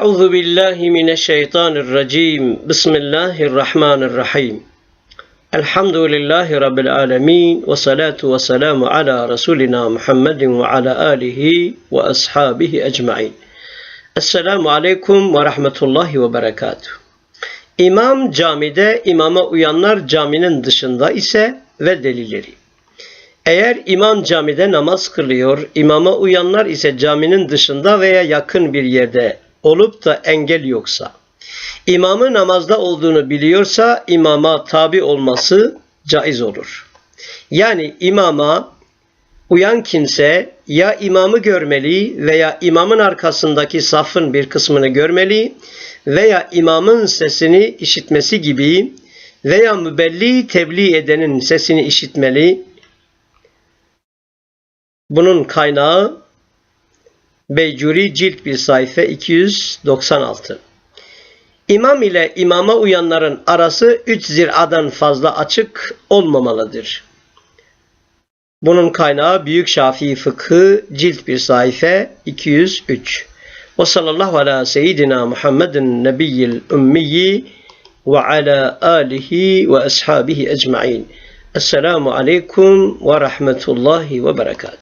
Euzu billahi mineşşeytanirracim. Bismillahirrahmanirrahim. Elhamdülillahi rabbil alamin ve salatu ve selamu ala rasulina Muhammedin ve ala alihi ve ashabihi ecmaîn. Esselamu aleyküm ve rahmetullahi ve berekatuh. İmam camide imama uyanlar caminin dışında ise ve delileri. Eğer imam camide namaz kılıyor, imama uyanlar ise caminin dışında veya yakın bir yerde olup da engel yoksa, imamı namazda olduğunu biliyorsa imama tabi olması caiz olur. Yani imama uyan kimse ya imamı görmeli veya imamın arkasındaki safın bir kısmını görmeli veya imamın sesini işitmesi gibi veya mübelli tebliğ edenin sesini işitmeli. Bunun kaynağı Beycuri cilt bir sayfa 296. İmam ile imama uyanların arası 3 ziradan fazla açık olmamalıdır. Bunun kaynağı Büyük Şafii Fıkhı cilt bir sayfa 203. Ve sallallahu ala seyyidina Muhammedin nebiyyil ümmiyyi ve ala alihi ve ashabihi ecma'in. Esselamu aleyküm ve rahmetullahi ve berekatuhu.